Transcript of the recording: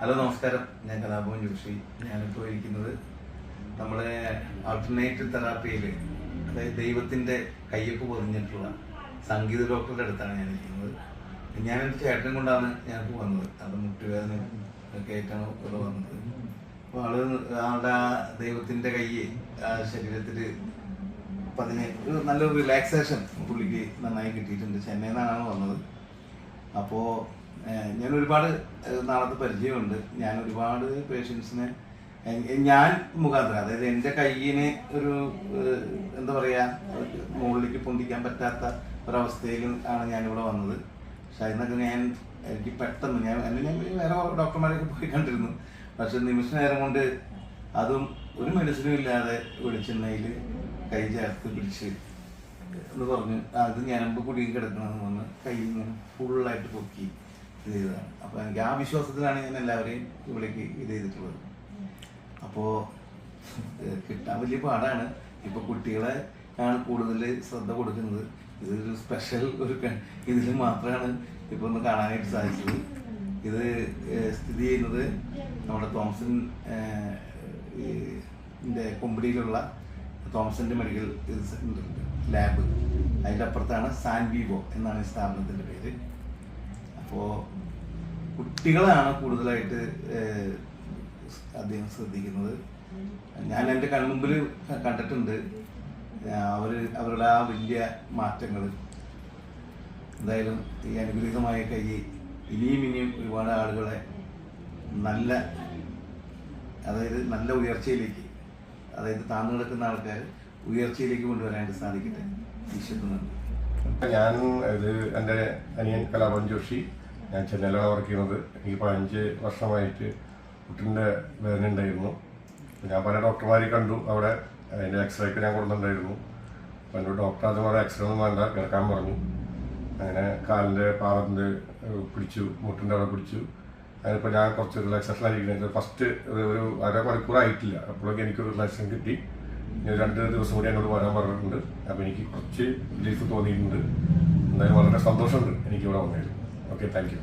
Hello നമസ്കാരം. ഞാൻ കലാഭവൻ ജോഷി. ഞാനിപ്പോൾ ഇരിക്കുന്നത് നമ്മളെ ആൾട്ടർനേറ്റ് തെറാപ്പിയിൽ അതായത് ദൈവത്തിന്റെ കയ്യൊക്കെ പൊതിഞ്ഞിട്ടുള്ള സംഗീത ഡോക്ടറുടെ അടുത്താണ് ഞാൻ ഇരിക്കുന്നത്. എന്റെ ചേട്ടൻ കൊണ്ടാണ് ഞാനിപ്പോൾ വന്നത്. അത് മുട്ടുവേദന ഒക്കെ ആയിട്ടാണ് ഇവിടെ വന്നത്. അപ്പോൾ ആൾ ആളുടെ ആ ദൈവത്തിന്റെ കൈ ആ ശരീരത്തിൽ പതിനെ ഒരു നല്ലൊരു റിലാക്സേഷൻ പുള്ളിക്ക് നന്നായി കിട്ടിയിട്ടുണ്ട്. ചെന്നൈയിൽ നിന്നാണ് വന്നത്. അപ്പോൾ ഞാൻ ഒരുപാട് നാളത്തെ പരിചയമുണ്ട്. ഞാൻ ഒരുപാട് പേഷ്യൻസിനെ ഞാൻ മുഖാന്തരം അതായത് എന്റെ കയ്യിന് ഒരു എന്താ പറയുക മുകളിലേക്ക് പൊന്തിക്കാൻ പറ്റാത്ത ഒരവസ്ഥയിൽ ആണ് ഞാനിവിടെ വന്നത്. പക്ഷെ അതിനൊക്കെ ഞാൻ എനിക്ക് പെട്ടെന്ന് ഞാൻ എന്നെ ഞാൻ വേറെ ഡോക്ടർമാരൊക്കെ പോയി കണ്ടിരുന്നു. പക്ഷെ നിമിഷ നേരം കൊണ്ട് അതും ഒരു മെഡിസിനും ഇല്ലാതെ വെളിച്ചെണ്ണയിൽ കൈ ചേർത്ത് പിടിച്ച് എന്ന് പറഞ്ഞ് അത് ഞരമ്പ് കുടുങ്ങി കിടക്കണമെന്ന് പറഞ്ഞ് കൈ ഇങ്ങനെ ഫുള്ളായിട്ട് പൊക്കി. ഇത് ചെയ്തതാണ്. അപ്പോൾ എനിക്ക് ആ വിശ്വാസത്തിലാണ് ഞാൻ എല്ലാവരെയും ഇവിടേക്ക് ഇത് ചെയ്തിട്ടുള്ളത്. അപ്പോൾ കിട്ടാൻ വലിയ പാടാണ്. ഇപ്പോൾ കുട്ടികളെ ആണ് കൂടുതൽ ശ്രദ്ധ കൊടുക്കുന്നത്. ഇതൊരു സ്പെഷ്യൽ ഒരു ഇതിൽ മാത്രമാണ് ഇപ്പോൾ ഒന്ന് കാണാനായിട്ട് സാധിച്ചത്. ഇത് സ്ഥിതി ചെയ്യുന്നത് നമ്മുടെ തോംസൺ കൊമ്പടിയിലുള്ള ഈ മെഡിക്കൽ മെഡിക്കൽ ലാബ്. അതിന്റെ അപ്പുറത്താണ് സാൻ വിവോ എന്നാണ് ഈ സ്ഥാപനത്തിന്റെ പേര്. കുട്ടികളാണ് കൂടുതലായിട്ട് അദ്ദേഹം ശ്രദ്ധിക്കുന്നത്. ഞാൻ എന്റെ കൺമുമ്പിൽ കണ്ടിട്ടുണ്ട്. അവർ അവരുടെ ആ വലിയ മാറ്റങ്ങൾ. എന്തായാലും ഈ അനുഗ്രഹീതമായ കൈ ഇനിയും ഇനിയും ഒരുപാട് ആളുകളെ നല്ല അതായത് നല്ല ഉയർച്ചയിലേക്ക് അതായത് താഴ്ന്നു കിടക്കുന്ന ആൾക്കാർ ഉയർച്ചയിലേക്ക് കൊണ്ടുവരാനായിട്ട് സാധിക്കട്ടെ. വിശ്വസിക്കുന്നുണ്ട് ഞാൻ ഇത് എന്റെ അനിയൻ കലാഭവൻ ജോഷി. ഞാൻ ചെന്നൈയിലാണ് വർക്ക് ചെയ്യുന്നത്. എനിക്ക് പതിനഞ്ച് വർഷമായിട്ട് കുട്ടിന്റെ വേദന ഉണ്ടായിരുന്നു. ഞാൻ പല ഡോക്ടർമാരെ കണ്ടു. അവിടെ അതിന്റെ എക്സ്റേ ഒക്കെ ഞാൻ കൊടുത്തിട്ടുണ്ടായിരുന്നു. അപ്പോൾ എന്നോട് ഡോക്ടർ അതുപോലെ എക്സ്റേ ഒന്നും വേണ്ട കിടക്കാൻ പറഞ്ഞു. അങ്ങനെ കാലിന്റെ പാദത്തിന്റെ പിടിച്ചു മുട്ടിന്റെ അവിടെ പിടിച്ചു. അതിനിപ്പോൾ ഞാൻ കുറച്ച് റിലാക്സേഷൻ ആയിരിക്കുന്നത് ഫസ്റ്റ് ഒരു അര ആയിട്ടില്ല. അപ്പോഴൊക്കെ എനിക്കൊരു റിലാക്സേഷൻ കിട്ടി. ഇനി രണ്ട് ദിവസം കൂടി എന്നോട് വരാൻ പറഞ്ഞിട്ടുണ്ട്. അപ്പോൾ എനിക്ക് കുറച്ച് റിലീഫ് തോന്നിയിട്ടുണ്ട്. എന്തായാലും വളരെ സന്തോഷമുണ്ട് എനിക്കിവിടെ വന്നതിൽ. Okay thank you